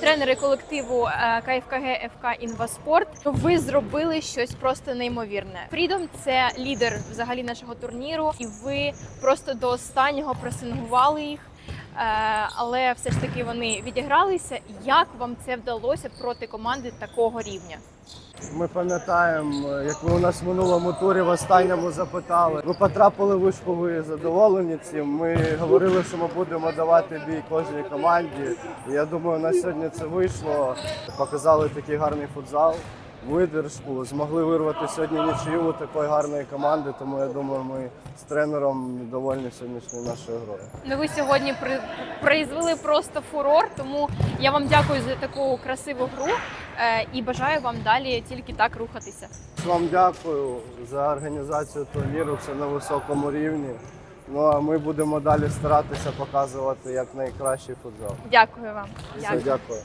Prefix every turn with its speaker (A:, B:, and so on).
A: Тренери колективу е, КФКГ ФК Інваспорт. Ви зробили щось просто неймовірне. Фрідом це лідер взагалі нашого турніру, і ви просто до останнього пресингували їх. Е, Але все ж таки вони відігралися. Як вам це вдалося проти команди такого рівня?
B: Ми пам'ятаємо, як ви у нас в минулому турі в останньому запитали. Ви потрапили в вишку, ви задоволені цим. Ми говорили, що ми будемо давати бій кожній команді. Я думаю, на сьогодні це вийшло. Показали такий гарний футзал, видержку, змогли вирвати сьогодні нічию у такої гарної команди. Тому я думаю, ми з тренером довольні сьогоднішньою нашою грою.
A: Ну ви сьогодні при... призвели просто фурор, тому я вам дякую за таку красиву гру е, і бажаю вам далі тільки так рухатися.
B: Вам дякую за організацію турніру. Це на високому рівні. Ну а ми будемо далі старатися показувати як найкращий футзал.
A: Дякую вам.
B: Все, дякую.